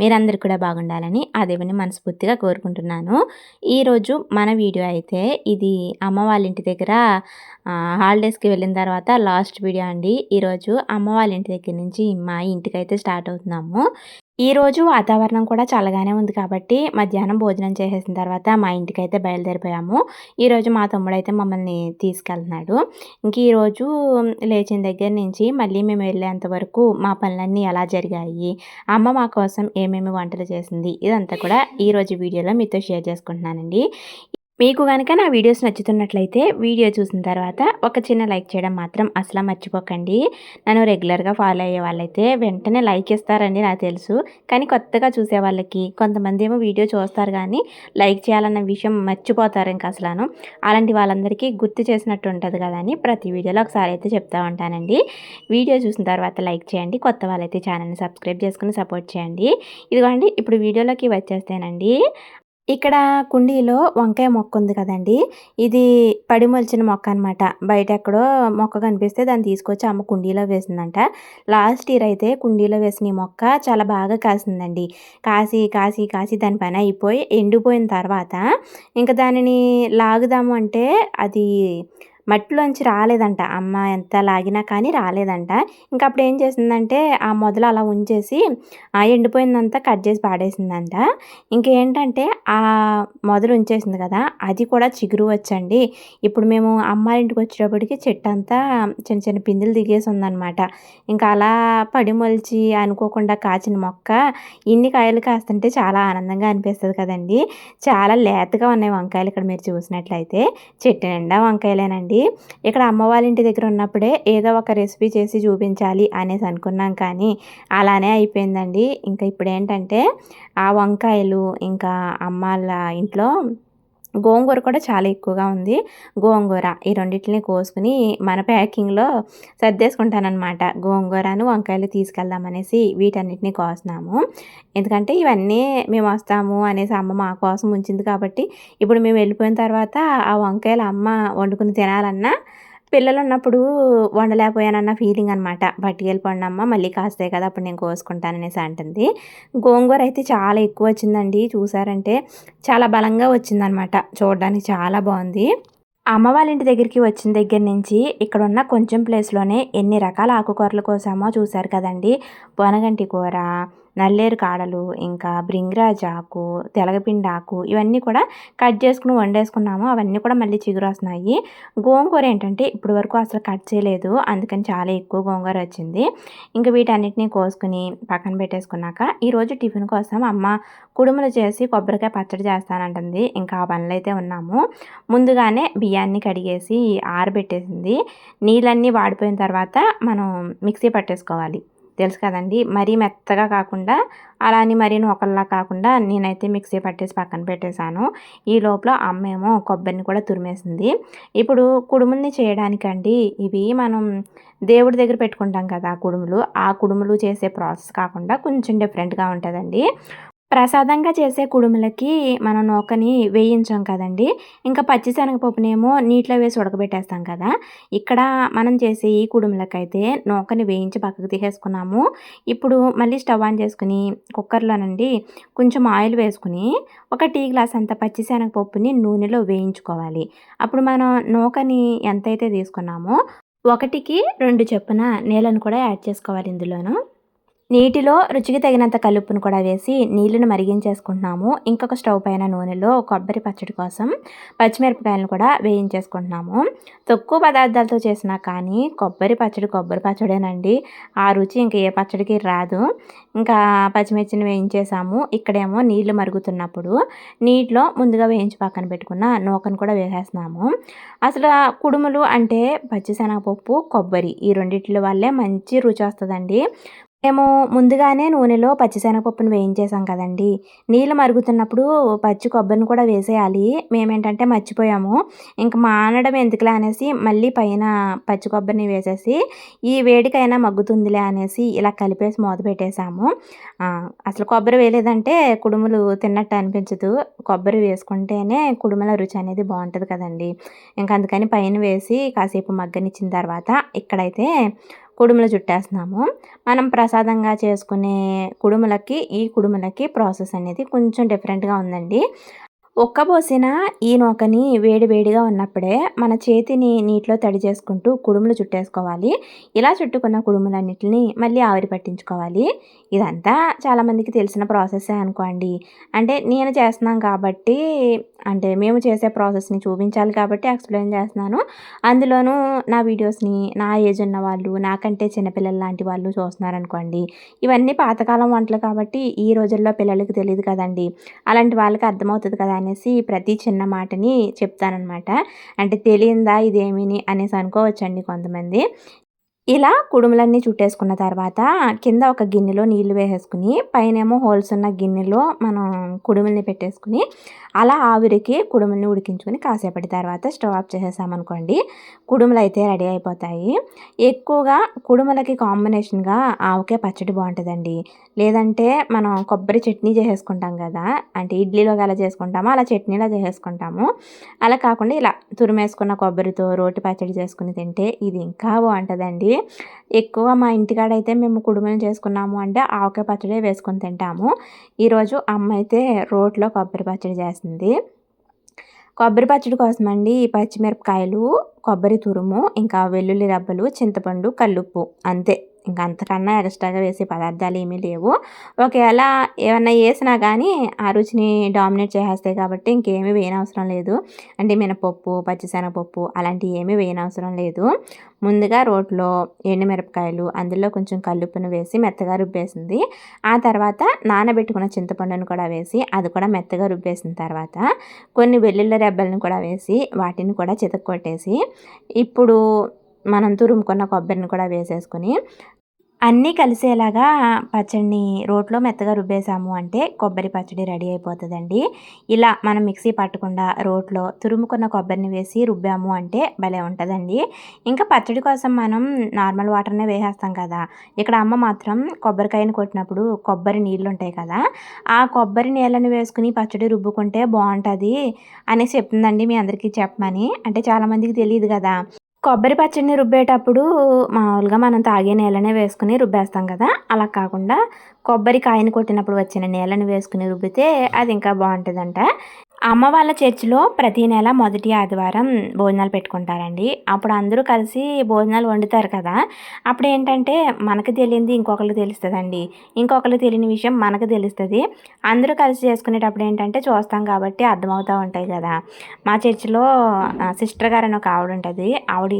మీరందరూ కూడా బాగుండాలని ఆ దేవుని మనస్ఫూర్తిగా కోరుకుంటున్నాను. ఈరోజు మన వీడియో అయితే ఇది అమ్మ వాళ్ళ ఇంటి దగ్గర హాలిడేస్కి వెళ్ళిన తర్వాత లాస్ట్ వీడియో అండి. ఈరోజు అమ్మ వాళ్ళ ఇంటి దగ్గర నుంచి మా ఇంటికి అయితే స్టార్ట్ అవుతున్నాము. ఈరోజు వాతావరణం కూడా చల్లగానే ఉంది కాబట్టి మధ్యాహ్నం భోజనం చేసేసిన తర్వాత మా ఇంటికి అయితే బయలుదేరిపోయాము. ఈరోజు మా తమ్ముడు అయితే మమ్మల్ని తీసుకెళ్తున్నాడు. ఇంక ఈరోజు లేచిన దగ్గర నుంచి మళ్ళీ మేము వెళ్ళేంత వరకు మా పనులన్నీ ఎలా జరిగాయి? అమ్మ మా కోసం ఏమేమి వంటలు చేసింది ఇదంతా కూడా ఈరోజు వీడియోలో మీతో షేర్ చేసుకుంటున్నానండి. మీకు కనుక నా వీడియోస్ నచ్చుతున్నట్లయితే వీడియో చూసిన తర్వాత ఒక చిన్న లైక్ చేయడం మాత్రం అసలు మర్చిపోకండి. నన్ను రెగ్యులర్గా ఫాలో అయ్యే వాళ్ళైతే వెంటనే లైక్ ఇస్తారండి నాకు తెలుసు. కానీ కొత్తగా చూసే వాళ్ళకి కొంతమంది ఏమో వీడియో చూస్తారు కానీ లైక్ చేయాలన్న విషయం మర్చిపోతారు ఇంకా అసలు అలాంటి వాళ్ళందరికీ గుర్తు చేసినట్టు ఉంటుంది కదా అని ప్రతి వీడియోలో ఒకసారి అయితే చెప్తా ఉంటానండి. వీడియో చూసిన తర్వాత లైక్ చేయండి. కొత్త వాళ్ళైతే ఛానల్ని సబ్స్క్రైబ్ చేసుకుని సపోర్ట్ చేయండి. ఇదిగోండి ఇప్పుడు వీడియోలోకి వచ్చేస్తేనండి. ఇక్కడ కుండీలో వంకాయ మొక్క ఉంది కదండి. ఇది పడి మొలిచిన మొక్క అనమాట బయట ఎక్కడో మొక్క కనిపిస్తే దాన్ని తీసుకొచ్చి అమ్మ కుండీలో వేసిందంట. లాస్ట్ ఇయర్ అయితే కుండీలో వేసిన ఈ మొక్క చాలా బాగా కాసిందండి. కాసి కాసి కాసి దానిపైన అయిపోయి ఎండిపోయిన తర్వాత ఇంకా దానిని లాగుదాము అంటే అది మట్టిలోంచి రాలేదంట. అమ్మ ఎంత లాగినా కానీ రాలేదంట. ఇంకా అప్పుడు ఏం చేసిందంటే ఆ మొదలు అలా ఉంచేసి ఆ ఎండిపోయిందంతా కట్ చేసి పాడేసిందంట. ఇంకేంటంటే ఆ మొదలు ఉంచేసింది కదా అది కూడా చిగురు వచ్చండి. ఇప్పుడు మేము అమ్మాయింటికి వచ్చేటప్పటికి చెట్టు అంతా చిన్న చిన్న పిందులు దిగేసి ఉందన్నమాట. ఇంకా అలా పడి మొలిచి అనుకోకుండా కాచిన మొక్క ఇన్ని కాయలు కాస్తుంటే చాలా ఆనందంగా అనిపిస్తుంది కదండి. చాలా లేతగా ఉన్నాయి వంకాయలు ఇక్కడ మీరు చూసినట్లయితే. చెట్టు నిండా వంకాయలేనండి. ఇక్కడ అమ్మ వాళ్ళ ఇంటి దగ్గర ఉన్నప్పుడే ఏదో ఒక రెసిపీ చేసి చూపించాలి అనేసి అనుకున్నాం కానీ అలానే అయిపోయిందండి. ఇంకా ఇప్పుడు ఏంటంటే ఆ వంకాయలు ఇంకా అమ్మ వాళ్ళ ఇంట్లో గోంగూర కూడా చాలా ఎక్కువగా ఉంది. గోంగూర ఈ రెండింటిని కోసుకుని మన ప్యాకింగ్లో సర్దేసుకుంటానమాట గోంగూరను వంకాయలు తీసుకెళ్దామనేసి వీటన్నిటిని కోస్తున్నాము. ఎందుకంటే ఇవన్నీ మేము వస్తాము అనేసి అమ్మ మా కోసం ఉంచింది కాబట్టి ఇప్పుడు మేము వెళ్ళిపోయిన తర్వాత ఆ వంకాయలు అమ్మ వండుకుని తినాలన్నా పిల్లలు ఉన్నప్పుడు వండలేకపోయానన్న ఫీలింగ్ అనమాట పట్టుకెళ్ళిపోండి అమ్మ మళ్ళీ కాస్తాయి కదా అప్పుడు నేను కోసుకుంటాననేసి అంటుంది. గోంగూర అయితే చాలా ఎక్కువ వచ్చిందండి. చూసారంటే చాలా బలంగా వచ్చిందనమాట చూడడానికి చాలా బాగుంది. అమ్మ వాళ్ళ ఇంటి దగ్గరికి వచ్చిన దగ్గర నుంచి ఇక్కడ ఉన్న కొంచెం ప్లేస్లోనే ఎన్ని రకాల ఆకుకూరలు కోసామో చూసారు కదండి. పొనగంటి కూర నల్లేరు కాడలు ఇంకా బ్రింగ్రాజ్ ఆకు తెలగపిండి ఆకు ఇవన్నీ కూడా కట్ చేసుకుని వండేసుకున్నాము. అవన్నీ కూడా మళ్ళీ చిగురు వస్తున్నాయి. గోంగూర ఏంటంటే ఇప్పటి వరకు అసలు కట్ చేయలేదు. అందుకని చాలా ఎక్కువ గోంగూర వచ్చింది. ఇంకా వీటన్నిటిని కోసుకుని పక్కన పెట్టేసుకున్నాక ఈరోజు టిఫిన్ కోసం అమ్మ కుడుములు చేసి కొబ్బరికాయ పచ్చడి చేస్తానంటుంది. ఇంకా ఆ పనులు అయితే ఉన్నాము. ముందుగానే బియ్యాన్ని కడిగేసి ఆరబెట్టేసింది. నీళ్ళన్నీ వాడిపోయిన తర్వాత మనం మిక్సీ పట్టేసుకోవాలి. తెలుసు కదండి. మరీ మెత్తగా కాకుండా అలా అని మరీ నూకల్లా కాకుండా నేనైతే మిక్సీ పట్టేసి పక్కన పెట్టేశాను. ఈ లోపల అమ్మేమో కొబ్బరిని కూడా తురిమేసింది. ఇప్పుడు కుడుముల్ని చేయడానికండి ఇవి మనం దేవుడి దగ్గర పెట్టుకుంటాం కదా కుడుములు. ఆ కుడుములు చేసే ప్రాసెస్ కాకుండా కొంచెం డిఫరెంట్గా ఉంటుందండి. ప్రసాదంగా చేసే కుడుములకి మనం నూకని వేయించాం కదండి. ఇంకా పచ్చిశనగపప్పునేమో నీటిలో వేసి ఉడకబెట్టేస్తాం కదా. ఇక్కడ మనం చేసే ఈ కుడుములకైతే నూకని వేయించి పక్కకు తీసేసుకున్నాము. ఇప్పుడు మళ్ళీ స్టవ్ ఆన్ చేసుకుని కుక్కర్లోనండి కొంచెం ఆయిల్ వేసుకుని ఒక టీ గ్లాస్ అంత పచ్చిశనగపప్పుని నూనెలో వేయించుకోవాలి. అప్పుడు మనం నూకని ఎంతైతే తీసుకున్నామో ఒకటికి రెండు చొప్పున నీళ్ళను కూడా యాడ్ చేసుకోవాలి ఇందులోనూ. నీటిలో రుచికి తగినంత కలుపును కూడా వేసి నీళ్ళను మరిగించేసుకుంటున్నాము. ఇంకొక స్టవ్ పైన నూనెలో కొబ్బరి పచ్చడి కోసం పచ్చిమిరపకాయలను కూడా వేయించేసుకుంటున్నాము. తక్కువ పదార్థాలతో చేసినా కానీ కొబ్బరి పచ్చడి కొబ్బరి పచ్చడేనండి. ఆ రుచి ఇంక ఏ పచ్చడికి రాదు. ఇంకా పచ్చిమిర్చిని వేయించేసాము. ఇక్కడేమో నీళ్ళు మరుగుతున్నప్పుడు నీటిలో ముందుగా వేయించి పక్కన పెట్టుకున్న నూకను కూడా వేసేస్తున్నాము. అసలు కుడుములు అంటే పచ్చిశనగపప్పు కొబ్బరి ఈ రెండిట్ల వల్లే మంచి రుచి వస్తుందండి. మేము ముందుగానే నూనెలో పచ్చిశనగపప్పును వేయించేసాం కదండీ! నీళ్ళు మరుగుతున్నప్పుడు పచ్చి కొబ్బరిని కూడా వేసేయాలి. మేమేంటంటే మర్చిపోయాము. ఇంక మానడం ఎందుకులే అనేసి మళ్ళీ పైన పచ్చి కొబ్బరిని వేసేసి, ఈ వేడికైనా మగ్గుతుందిలే అనేసి ఇలా కలిపేసి మూత పెట్టేశాము అసలు కొబ్బరి వేయలేదంటే కుడుములు తిన్నట్టు అనిపించదు. కొబ్బరి వేసుకుంటేనే కుడుముల రుచి అనేది బాగుంటుంది కదండీ! ఇంక అందుకని పైన వేసి కాసేపు మగ్గనిచ్చిన తర్వాత ఇక్కడైతే కుడుములు చుట్టేస్తున్నాము. మనం ప్రసాదంగా చేసుకునే కుడుములకి ఈ కుడుములకి ప్రాసెస్ అనేది కొంచెం డిఫరెంట్గా ఉందండి. ఒక్కబోసిన ఈ నూకని వేడి వేడిగా ఉన్నప్పుడే మన చేతిని నీటిలో తడి చేసుకుంటూ కుడుములు చుట్టేసుకోవాలి. ఇలా చుట్టుకున్న కుడుములన్నిటిని మళ్ళీ ఆవిరి పట్టించుకోవాలి. ఇదంతా చాలామందికి తెలిసిన ప్రాసెసే అనుకోండి. అంటే నేను చేస్తున్నాం కాబట్టి అంటే మేము చేసే ప్రాసెస్ని చూపించాలి కాబట్టి ఎక్స్ప్లెయిన్ చేస్తున్నాను. అందులోనూ నా వీడియోస్ని నా ఏజ్ ఉన్న వాళ్ళు నాకంటే చిన్నపిల్లలు లాంటి వాళ్ళు చూస్తున్నారనుకోండి. ఇవన్నీ పాతకాలం వంటలు కాబట్టి ఈ రోజుల్లో పిల్లలకి తెలియదు కదండి. అలాంటి వాళ్ళకి అర్థమవుతుంది కదా అనేసి ప్రతి చిన్న మాటని చెప్తానమాట అంటే తెలియందా ఇదేమిని అనేసి అనుకోవచ్చండి కొంతమంది. ఇలా కుడుములన్నీ చుట్టేసుకున్న తర్వాత కింద ఒక గిన్నెలో నీళ్ళు వేసేసుకుని పైనేమో హోల్స్ ఉన్న గిన్నెలో మనం కుడుముల్ని పెట్టేసుకుని అలా ఆవిరికి కుడుముల్ని ఉడికించుకొని కాసేపటి తర్వాత స్టవ్ ఆఫ్ చేసేసామనుకోండి కుడుములు అయితే రెడీ అయిపోతాయి. ఎక్కువగా కుడుములకి కాంబినేషన్గా ఆవకాయ పచ్చడి బాగుంటుందండి. లేదంటే మనం కొబ్బరి చట్నీ చేసేసుకుంటాం కదా అంటే ఇడ్లీలో అలా చేసుకుంటామో అలా చట్నీలా చేసేసుకుంటాము. అలా కాకుండా ఇలా తురిమేసుకున్న కొబ్బరితో రోటి పచ్చడి చేసుకుని తింటే ఇది ఇంకా బాగుంటుందండి. ఎక్కువ మా ఇంటికాడ అయితే మేము కుడుములు చేసుకున్నాము అంటే ఆవకాయ పచ్చడి వేసుకొని తింటాము. ఈరోజు అమ్మ అయితే రోట్లో కొబ్బరి పచ్చడి చేస్తుంది కొబ్బరి పచ్చడి కోసం అండి పచ్చిమిరపకాయలు కొబ్బరి తురుము ఇంకా వెల్లుల్లి రబ్బలు చింతపండు కల్లుప్పు అంతే. ఇంకా అంతకన్నా ఎక్స్ట్రాగా వేసే పదార్థాలు ఏమీ లేవు. ఒకవేళ ఏమన్నా వేసినా కానీ ఆ రుచిని డామినేట్ చేసేస్తాయి కాబట్టి ఇంకేమీ వేయనవసరం లేదు. అంటే మినపప్పు పచ్చిశనగపప్పు అలాంటివి ఏమీ వేయనవసరం లేదు. ముందుగా రోట్లో ఎండుమిరపకాయలు అందులో కొంచెం కల్లుప్పును వేసి మెత్తగా రుబ్బేసింది. ఆ తర్వాత నానబెట్టుకున్న చింతపండును కూడా వేసి అది కూడా మెత్తగా రుబ్బేసిన తర్వాత కొన్ని వెల్లుల్లి రెబ్బలను కూడా వేసి వాటిని కూడా చితక్కొట్టేసి ఇప్పుడు మనం తురుముకున్న కొబ్బరిని కూడా వేసేసుకొని అన్నీ కలిసేలాగా పచ్చడిని రోట్లో మెత్తగా రుబ్బేసాము అంటే కొబ్బరి పచ్చడి రెడీ అయిపోతుందండి. ఇలా మనం మిక్సీ పట్టకుండా రోట్లో తురుముకున్న కొబ్బరిని వేసి రుబ్బాము అంటే భలే ఉంటుందండి. ఇంకా పచ్చడి కోసం మనం నార్మల్ వాటర్నే వేసేస్తాం కదా. ఇక్కడ అమ్మ మాత్రం కొబ్బరికాయని కొట్టినప్పుడు కొబ్బరి నీళ్ళు ఉంటాయి కదా ఆ కొబ్బరి నీళ్ళని వేసుకుని పచ్చడి రుబ్బుకుంటే బాగుంటుంది అనేసి చెప్తుందండి మీ అందరికీ చెప్పమని. అంటే చాలామందికి తెలియదు కదా. కొబ్బరి పచ్చడిని రుబ్బేటప్పుడు మామూలుగా మనం తాగే నీళ్ళనే వేసుకుని రుబ్బేస్తాం కదా. అలా కాకుండా కొబ్బరి కాయని కొట్టినప్పుడు వచ్చిన నీళ్ళని వేసుకుని రుబ్బితే అది ఇంకా బాగుంటుందంట. అమ్మ వాళ్ళ చర్చిలో ప్రతి నెల మొదటి ఆదివారం భోజనాలు పెట్టుకుంటారండి. అప్పుడు అందరూ కలిసి భోజనాలు వండుతారు కదా. అప్పుడు ఏంటంటే మనకు తెలియంది ఇంకొకరికి తెలుస్తుందండి. ఇంకొకరికి తెలియని విషయం మనకు తెలుస్తుంది. అందరూ కలిసి చేసుకునేటప్పుడు ఏంటంటే చూస్తాం కాబట్టి అర్థమవుతూ ఉంటాయి కదా. మా చర్చిలో సిస్టర్ గారు అని ఒక ఆవిడ ఉంటుంది. ఆవిడ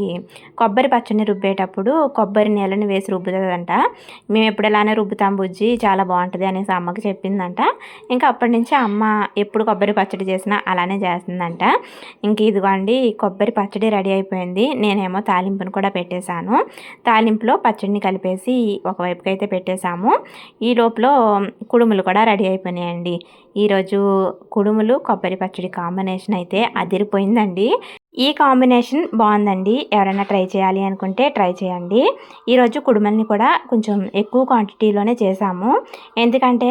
కొబ్బరి పచ్చడిని రుబ్బేటప్పుడు కొబ్బరి నీళ్ళని వేసి రుబ్బుతుందంట. మేము ఎప్పుడలానే రుబ్బుతాం బుజ్జి చాలా బాగుంటుంది అనేసి అమ్మకి చెప్పిందంట. ఇంకా అప్పటి నుంచి అమ్మ ఎప్పుడు కొబ్బరి పచ్చడి చేసినా అలానే చేస్తుందంట. ఇంక ఇదిగోండి కొబ్బరి పచ్చడి రెడీ అయిపోయింది. నేనేమో తాలింపును కూడా పెట్టేశాను. తాలింపులో పచ్చడిని కలిపేసి ఒకవైపుకి అయితే పెట్టేశాము. ఈ లోపల కుడుములు కూడా రెడీ అయిపోయినాయండి. ఈరోజు కుడుములు కొబ్బరి పచ్చడి కాంబినేషన్ అయితే అదిరిపోయిందండి. ఈ కాంబినేషన్ బాగుందండి. ఎవరైనా ట్రై చేయాలి అనుకుంటే ట్రై చేయండి. ఈరోజు కుడుమల్ని కూడా కొంచెం ఎక్కువ క్వాంటిటీలోనే చేసాము ఎందుకంటే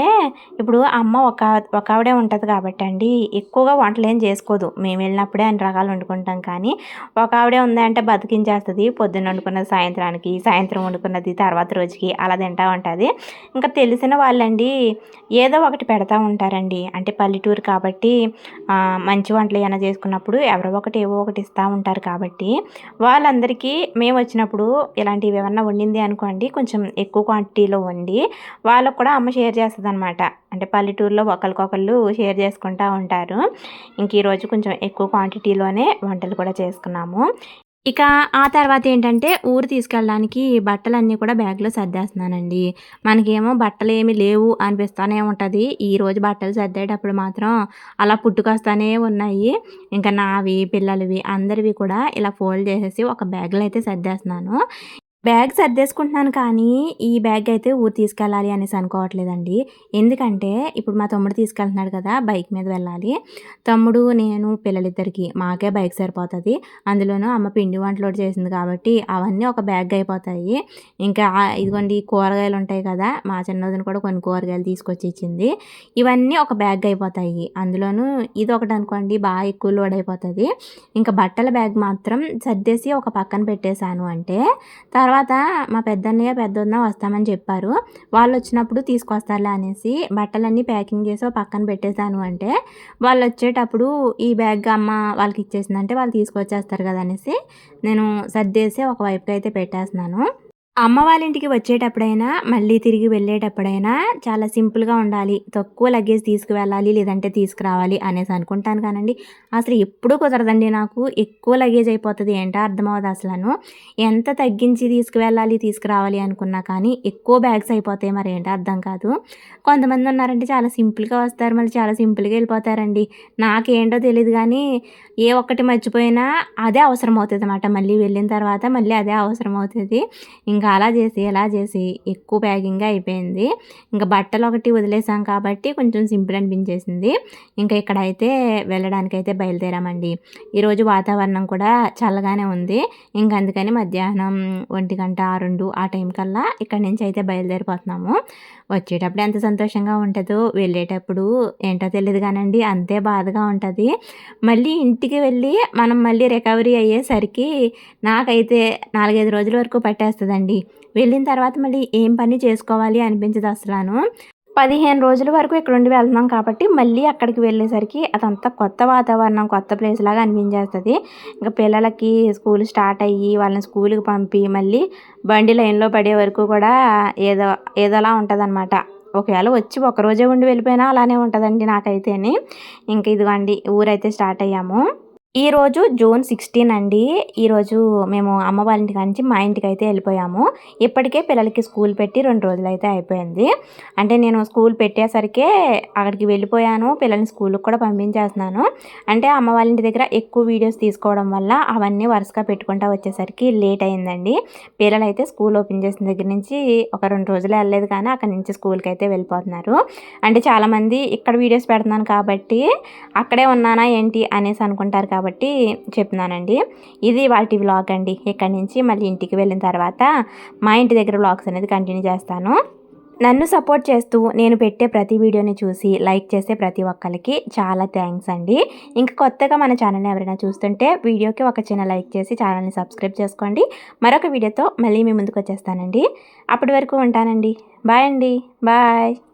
ఇప్పుడు అమ్మ ఒక ఒక ఆవిడే ఉంటుంది కాబట్టి అండి ఎక్కువగా వంటలు ఏం చేసుకోదు. మేము వెళ్ళినప్పుడే అన్ని రకాలు వండుకుంటాం కానీ ఒక ఆవిడే ఉందంటే బతికించేస్తుంది. పొద్దున్న వండుకున్నది సాయంత్రానికి సాయంత్రం వండుకున్నది తర్వాత రోజుకి అలా తింటూ ఉంటుంది. ఇంకా తెలిసిన వాళ్ళండి ఏదో ఒకటి పెడతా ఉంటారండి. అంటే పల్లెటూరు కాబట్టి మంచి వంటలు ఏమైనా చేసుకున్నప్పుడు ఎవరో ఒకటి ఏవో ఒకటి ఇస్తూ ఉంటారు కాబట్టి వాళ్ళందరికీ మేము వచ్చినప్పుడు ఇలాంటివి ఏమన్నా వండింది అనుకోండి కొంచెం ఎక్కువ క్వాంటిటీలో వండి వాళ్ళకు కూడా అమ్మ షేర్ చేస్తుంది అనమాట అంటే పల్లెటూరులో ఒకరికొకళ్ళు షేర్ చేసుకుంటూ ఉంటారు. ఇంక ఈరోజు కొంచెం ఎక్కువ క్వాంటిటీలోనే వంటలు కూడా చేసుకున్నాము. ఇక ఆ తర్వాత ఏంటంటే ఊరు తీసుకెళ్ళడానికి బట్టలన్నీ కూడా బ్యాగ్లో సర్దేస్తున్నానండి. మనకేమో బట్టలు ఏమి లేవు అనిపిస్తూనే ఉంటుంది. ఈరోజు బట్టలు సర్దేటప్పుడు మాత్రం అలా పుట్టుకొస్తానే ఉన్నాయి. ఇంకా నావి పిల్లలవి అందరివి కూడా ఇలా ఫోల్డ్ చేసేసి ఒక బ్యాగ్లో అయితే సర్దేస్తున్నాను. బ్యాగ్ సర్దేసుకుంటున్నాను కానీ, ఈ బ్యాగ్ అయితే ఊరు తీసుకెళ్ళాలి అనేసి అనుకోవట్లేదండి. ఎందుకంటే, ఇప్పుడు మా తమ్ముడు తీసుకెళ్తున్నాడు కదా! బైక్ మీద వెళ్ళాలి. తమ్ముడు, నేను పిల్లలిద్దరికీ మాకే బైక్ సరిపోతుంది అందులోనూ అమ్మ పిండి వంటలు చేసింది కాబట్టి, అవన్నీ ఒక బ్యాగ్ అయిపోతాయి. ఇంకా ఇదిగోండి కూరగాయలు ఉంటాయి కదా! మా చిన్నదిని కూడా కొన్ని కూరగాయలు తీసుకొచ్చి ఇచ్చింది. ఇవన్నీ ఒక బ్యాగ్ అయిపోతాయి. అందులోనూ ఇది ఒకటి అనుకోండి బాగా ఎక్కువ లోడ్ అయిపోతుంది ఇంకా బట్టల బ్యాగ్ మాత్రం సర్దేసి ఒక పక్కన పెట్టేశాను అంటే, తర్వాత తర్వాత మా పెద్దన్నయ్య, పెద్దొదిన వస్తామని చెప్పారు. వాళ్ళు వచ్చినప్పుడు తీసుకొస్తారులే అనేసి బట్టలన్నీ ప్యాకింగ్ చేసి పక్కన పెట్టేశాను అంటే, వాళ్ళు వచ్చేటప్పుడు ఈ బ్యాగ్ అమ్మ వాళ్ళకి ఇచ్చేసిందంటే వాళ్ళు తీసుకొచ్చేస్తారు కదా! అనేసి నేను సర్దేసి ఒక అయితే పెట్టేస్తున్నాను. అమ్మ వాళ్ళ ఇంటికి వచ్చేటప్పుడైనా, మళ్ళీ తిరిగి వెళ్ళేటప్పుడైనా చాలా సింపుల్‌గా ఉండాలి. తక్కువ లగేజ్ తీసుకువెళ్ళాలి, లేదంటే తీసుకురావాలి అనేసి అనుకుంటాను కానండి, అసలు ఎప్పుడూ కుదరదండి నాకు. ఎక్కువ లగేజ్ అయిపోతుంది ఏంటో అర్థమవ్వదు అసలు ఎంత తగ్గించి తీసుకువెళ్ళాలి, తీసుకురావాలి అనుకున్నా కానీ, ఎక్కువ బ్యాగ్స్ అయిపోతాయి. మరి ఏంటో అర్థం కాదు. కొంతమంది ఉన్నారంటే చాలా సింపుల్‌గా వస్తారు. మళ్ళీ చాలా సింపుల్‌గా వెళ్ళిపోతారండి. నాకేంటో తెలియదు కానీ ఏ ఒక్కటి మర్చిపోయినా అదే అవసరం అవుతుంది అన్నమాట మళ్ళీ వెళ్ళిన తర్వాత మళ్ళీ అదే అవసరం అవుతుంది ఇంకా అలా చేసి, ఎలా చేసి ఎక్కువ ప్యాకింగ్ అయిపోయింది. ఇంకా బట్టలు ఒకటి వదిలేసాం కాబట్టి కొంచెం సింపుల్ అనిపించేసింది. ఇంకా ఇక్కడైతే వెళ్ళడానికైతే బయలుదేరామండి. ఈరోజు వాతావరణం కూడా చల్లగానే ఉంది. ఇంక అందుకని మధ్యాహ్నం 1:00, 2 ఆ టైం కల్లా ఇక్కడి నుంచి అయితే బయలుదేరిపోతున్నాము. వచ్చేటప్పుడు ఎంత సంతోషంగా ఉంటుందో వెళ్ళేటప్పుడు ఏంటో తెలియదు కానండి అంతే బాధగా ఉంటుంది మళ్ళీ ఇంటికి వెళ్ళి మనం మళ్ళీ రికవరీ అయ్యేసరికి నాకైతే 4, 5 రోజుల వరకు పట్టేస్తుందండి వెళ్ళిన తర్వాత మళ్ళీ ఏం పని చేసుకోవాలి అనిపించదు అసలను. 15 రోజుల వరకు ఇక్కడుండి వెళ్తున్నాం కాబట్టి, మళ్ళీ అక్కడికి వెళ్ళేసరికి అదంతా కొత్త వాతావరణం, కొత్త ప్లేస్ లాగా అనిపించేస్తుంది ఇంకా పిల్లలకి స్కూల్ స్టార్ట్ అయ్యి, వాళ్ళని స్కూల్కి పంపి, మళ్ళీ బండి లైన్‌లో పడే వరకు కూడా ఏదో ఏదోలా ఉంటదనమాట. ఒకవేళ వచ్చి ఒకరోజే ఉండి వెళ్ళిపోయినా అలానే ఉంటుందండి నాకైతేనే ఇంక ఇదిగోండి ఊరైతే స్టార్ట్ అయ్యాము. ఈరోజు జూన్ 16 అండి. ఈరోజు మేము అమ్మ వాళ్ళ ఇంటి కాడ నుంచి మా ఇంటికి అయితే వెళ్ళిపోయాము. ఇప్పటికే పిల్లలకి స్కూల్ పెట్టి రెండు రోజులైతే అయిపోయింది. అంటే నేను స్కూల్ పెట్టేసరికే అక్కడికి వెళ్ళిపోయాను. పిల్లల్ని స్కూల్కి కూడా పంపించేస్తున్నాను. అంటే అమ్మ వాళ్ళ ఇంటి దగ్గర ఎక్కువ వీడియోస్ తీసుకోవడం వల్ల అవన్నీ వరుసగా పెట్టుకుంటా వచ్చేసరికి లేట్ అయిందండి. పిల్లలు అయితే స్కూల్ ఓపెన్ చేసిన దగ్గర నుంచి ఒక రెండు రోజులు వెళ్ళలేదు కానీ అక్కడి నుంచి స్కూల్కి అయితే వెళ్ళిపోతున్నారు. అంటే చాలామంది ఇక్కడ వీడియోస్ పెడుతున్నాను కాబట్టి, అక్కడే ఉన్నానా ఏంటి అనేసి అనుకుంటారు కాబట్టి కాబట్టి చెప్తున్నానండి. ఇది వాటి వ్లాగ్ అండి. ఇక్కడి నుంచి మళ్ళీ ఇంటికి వెళ్ళిన తర్వాత మా ఇంటి దగ్గర వ్లాగ్స్ అనేది కంటిన్యూ చేస్తాను. నన్ను సపోర్ట్ చేస్తూ నేను పెట్టే ప్రతి వీడియోని చూసి లైక్ చేసే ప్రతి ఒక్కరికి చాలా థ్యాంక్స్ అండి. ఇంకా కొత్తగా మన ఛానల్‌ని ఎవరైనా చూస్తుంటే వీడియోకి ఒక చిన్న లైక్ చేసి ఛానల్‌ని సబ్స్క్రైబ్ చేసుకోండి. మరొక వీడియోతో మళ్ళీ మీ ముందుకొచ్చేస్తానండి. అప్పటి వరకు ఉంటానండి. బాయ్ అండి. బాయ్.